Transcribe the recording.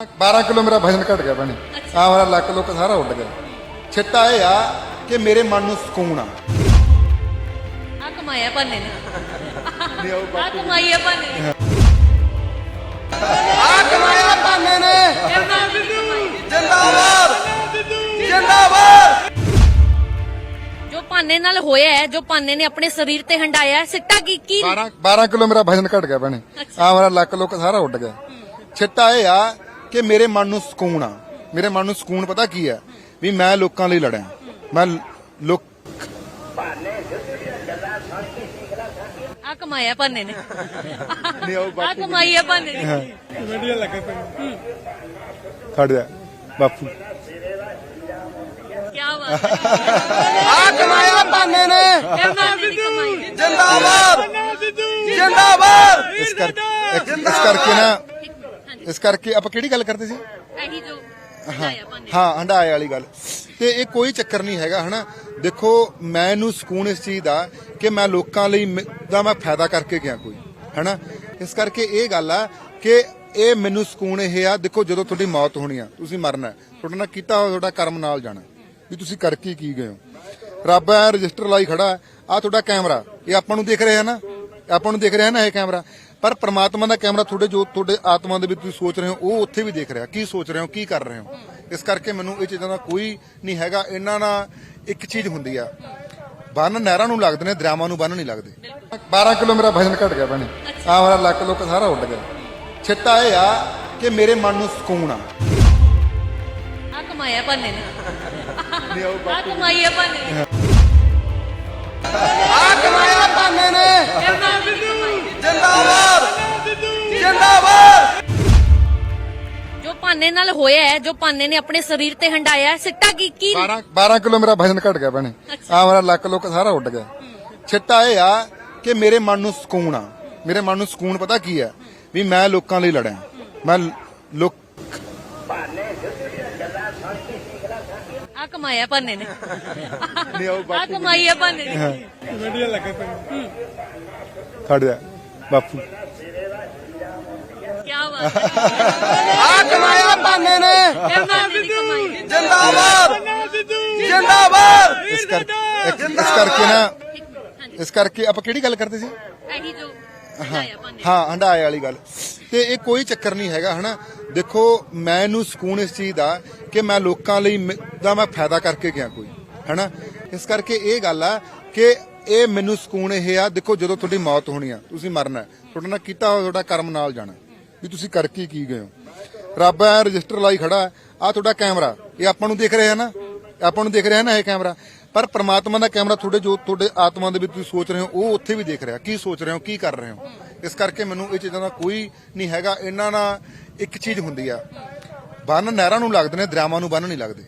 12 kilo ਮੇਰਾ ਵਜਨ ਘਟ ਗਿਆ ਭੈਣੇ। ਆ ਮੇਰਾ ਲੱਕ ਲੁੱਕ ਸਾਰਾ ਉੱਡ ਗਿਆ। ਛਿੱਟਾ ਇਹ ਆ ਕਿ ਮੇਰੇ ਮਨ ਨੂੰ ਸਕੂਨ ਆ। ਆ ਕਮਾਇਆ ਭਾਨੇ ਨੇ। ਆ ਕਮਾਇਆ ਭਾਨੇ ਨੇ। ਆ ਕਮਾਇਆ ਭਾਨੇ ਨੇ। ਜਿੰਦਾਬਾਦ। ਜਿੰਦਾਬਾਦ। ਜੋ ਭਾਨੇ ਨਾਲ ਹੋਇਆ ਹੈ ਜੋ ਭਾਨੇ ਨੇ ਆਪਣੇ ਸਰੀਰ ਤੇ ਹੰਡਾਇਆ ਸਿੱਟਾ ਕੀ ਕੀ 12 12 ਕਿਲੋ ਮੇਰਾ ਵਜਨ ਘਟ ਗਿਆ ਭੈਣੇ। ਆ ਮੇਰਾ ਲੱਕ ਲੁੱਕ ਸਾਰਾ ਉੱਡ ਗਿਆ। ਛਿੱਟਾ ਇਹ ਆ ਕਿ ਮੇਰੇ ਮਨ ਨੂੰ ਸਕੂਨ ਆ। ਮੇਰੇ ਮਨ ਨੂੰ ਸਕੂਨ ਪਤਾ ਕੀ ਆ ਵੀ ਮੈਂ ਲੋਕਾਂ ਲਈ ਲੜਿਆ। ਮੈਂ ਲੋਕ ਆ ਕਮਾਇਆ ਭਾਨੇ ਨੇ। ਨਹੀਂ ਉਹ ਆ ਕਮਾਇਆ ਭਾਨੇ ਨੇ। ਖੜ ਜਾ ਬਾਪੂ। ਕੀ ਬਾਤ ਹੈ। ਆ ਕਮਾਇਆ ਭਾਨੇ ਨੇ। ਹੈ। ਜਿੰਦਾਬਾਦ। ਜਿੰਦਾਬਾਦ। ਇਸ ਕਰਕੇ ਨਾ ਇਸ ਕਰਕੇ ਆਪਾਂ ਕਿਹੜੀ ਗੱਲ ਕਰਦੇ ਸੀ? ਇਹੀ ਜੋ ਭਾਨੇ ਹਾਂ ਹੰਡਾਏ ਵਾਲੀ ਗੱਲ। ਤੇ ਇਹ ਕੋਈ ਚੱਕਰ ਨਹੀਂ ਹੈਗਾ ਹਨਾ? ਦੇਖੋ ਮੈਨੂੰ ਸਕੂਨ ਇਸ ਚੀਜ਼ ਦਾ ਕਿ ਮੈਂ ਲੋਕਾਂ ਲਈ ਦਾ ਮੈਂ ਫਾਇਦਾ ਕਰਕੇ ਗਿਆ ਕੋਈ ਹਨਾ? ਇਸ ਕਰਕੇ ਇਹ ਗੱਲ ਆ ਕਿ ਇਹ ਮੈਨੂੰ ਸਕੂਨ ਇਹ ਆ ਦੇਖੋ ਜਦੋਂ ਤੁਹਾਡੀ ਮੌਤ ਹੋਣੀ ਆ ਤੁਸੀਂ ਮਰਨਾ ਹੈ, ਤੁਹਾਡੇ ਨਾਲ ਕੀਤਾ ਹੋਇਆ ਤੁਹਾਡਾ ਕਰਮ ਨਾਲ ਜਾਣਾ ਵੀ ਤੁਸੀਂ ਕਰਕੇ ਕੀ ਗਏ ਹੋ। ਰੱਬ ਐ ਰਜਿਸਟਰ ਲਾਈ ਖੜਾ ਆ ਤੁਹਾਡਾ ਕੈਮਰਾ ਇਹ ਆਪਾਂ ਨੂੰ ਦੇਖ ਰਿਹਾ ਨਾ? ਆਪਾਂ ਨੂੰ ਦੇਖ ਰਿਹਾ ਨਾ ਇਹ ਕੈਮਰਾ? ਪਰ ਪ੍ਰਮਾਤਮਾ ਦਾ ਕੈਮਰਾ ਤੁਹਾਡੇ ਜੋ ਤੁਹਾਡੇ ਆਤਮਾ ਦੇ ਵਿੱਚ ਤੁਸੀਂ ਸੋਚ ਰਹੇ ਹੋ ਉਹ ਉੱਥੇ ਵੀ ਦੇਖ ਰਿਹਾ। ਕੀ ਸੋਚ ਰਹੇ ਹੋ ਕੀ ਕਰ ਰਹੇ ਹੋ? ਇਸ ਕਰਕੇ ਮੈਨੂੰ ਇਹ ਚੀਜ਼ਾਂ ਦਾ ਕੋਈ ਨਹੀਂ ਹੈਗਾ। ਇਹਨਾਂ ਨਾਲ ਇੱਕ ਚੀਜ਼ ਹੁੰਦੀ ਆ। ਬੰਨ ਨਹਿਰਾਂ ਨੂੰ ਲੱਗਦੇ ਨੇ ਦਰਿਆਵਾਂ ਨੂੰ ਬੰਨ ਨਹੀਂ ਲੱਗਦੇ। 12 ਕਿਲੋ ਮੇਰਾ ਵਜਨ ਘਟ ਗਿਆ ਭੈਣੇ ਆ ਮੇਰਾ ਲੱਕ ਲੁੱਕ ਸਾਰਾ ਉੱਡ ਗਿਆ। ਛਿੱਟਾ ਇਹ ਆ ਕਿ ਮੇਰੇ ਮਨ ਨੂੰ ਸਕੂਨ ਆ। ਆ ਕਮਾਇਆ ਭਾਨੇ ਨੇ। ਆ ਕਮਾਇਆ ਭਾਨੇ ਨੇ। ਭਾਨੇ ਨਾਲ ਹੋਇਆ ਹੈ ਜੋ ਭਾਨੇ ਨੇ ਆਪਣੇ ਸਰੀਰ ਤੇ ਹੰਡਾਇਆ ਹੈ, ਸਿੱਟਾ ਕੀ ਕੀ 12 12 ਕਿਲੋ ਮੇਰਾ ਵਜਨ ਘਟ ਗਿਆ ਭੈਣੇ। ਆ ਮੇਰਾ ਲੱਕ ਲੁੱਕ ਸਾਰਾ ਉੱਡ ਗਿਆ। ਛਿੱਟਾ ਇਹ ਆ ਕਿ ਮੇਰੇ ਮਨ ਨੂੰ ਸਕੂਨ ਆ। ਮੇਰੇ ਮਨ ਨੂੰ ਸਕੂਨ ਪਤਾ ਕੀ ਆ? ਵੀ ਮੈਂ ਲੋਕਾਂ ਲਈ ਲੜਿਆ। ਮੈਂ ਲੋਕ ਆ ਕਮਾਇਆ ਭਾਨੇ ਨੇ। ਨਹੀਂ ਉਹ ਆ ਕਮਾਇਆ ਭਾਨੇ ਨੇ। ਖੜ ਜਾ ਬਾਪੂ। ਆ ਕਮਾਇਆ ਭਾਨੇ ਨੇ। ਹੈ। ਜਿੰਦਾਬਾਦ। ਜਿੰਦਾਬਾਦ। ਇਸ ਕਰਕੇ ਇਸ ਕਰਕੇ ਨਾ ਇਸ ਕਰਕੇ ਆਪਾਂ ਕਿਹੜੀ ਗੱਲ ਕਰਦੇ ਸੀ? ਇਹੀ ਜੋ ਭਾਨੇ। ਹਾਂ ਹੰਡਾਏ ਵਾਲੀ ਗੱਲ। ਤੇ ਇਹ ਕੋਈ ਚੱਕਰ ਨਹੀਂ ਹੈਗਾ ਹਨਾ? ਦੇਖੋ ਮੈਨੂੰ ਸਕੂਨ ਇਸ ਚੀਜ਼ ਦਾ ਕਿ ਮੈਂ ਲੋਕਾਂ ਲਈ ਦਾ ਮੈਂ ਫਾਇਦਾ ਕਰਕੇ ਗਿਆ ਕੋਈ ਹਨਾ? ਇਸ ਕਰਕੇ ਇਹ ਗੱਲ ਆ ਕਿ ਇਹ ਮੈਨੂੰ ਸਕੂਨ ਇਹ ਆ। ਦੇਖੋ ਜਦੋਂ ਤੁਹਾਡੀ ਮੌਤ ਹੋਣੀ ਆ ਤੁਸੀਂ ਮਰਨਾ ਹੈ, ਤੁਹਾਡੇ ਨਾਲ ਕੀਤਾ ਹੋਇਆ ਤੁਹਾਡਾ ਕਰਮ ਨਾਲ ਜਾਣਾ ਵੀ ਤੁਸੀਂ ਕਰਕੇ ਕੀ ਗਏ ਹੋ। ਰੱਬ ਐ ਰਜਿਸਟਰ ਲਾਈ ਖੜਾ ਆ ਤੁਹਾਡਾ ਕੈਮਰਾ, ਇਹ ਆਪਾਂ ਨੂੰ ਦੇਖ ਰਿਹਾ ਨਾ, ਆਪਾਂ ਨੂੰ ਦੇਖ ਰਿਹਾ ਨਾ ਇਹ ਕੈਮਰਾ। ਪਰ ਪ੍ਰਮਾਤਮਾ ਦਾ ਕੈਮਰਾ ਤੁਹਾਡੇ ਜੋ ਤੁਹਾਡੇ ਆਤਮਾ ਦੇ ਵਿੱਚ ਤੁਸੀਂ ਸੋਚ ਰਹੇ ਹੋ, ਉਹ ਉੱਥੇ ਵੀ ਦੇਖ ਰਿਹਾ, ਕੀ ਸੋਚ ਰਹੇ ਹੋ, ਕੀ ਕਰ ਰਹੇ ਹੋ। ਇਸ ਕਰਕੇ ਮੈਨੂੰ ਇਹ ਚੀਜ਼ਾਂ ਦਾ ਕੋਈ ਨਹੀਂ ਹੈਗਾ, ਇਹਨਾਂ ਨਾਲ ਇੱਕ ਚੀਜ਼ ਹੁੰਦੀ ਆ। ਬੰਨ ਨਹਿਰਾਂ ਨੂੰ ਲੱਗਦੇ ਨੇ, ਦਰਿਆਵਾਂ ਨੂੰ ਬੰਨ ਨਹੀਂ ਲੱਗਦੇ।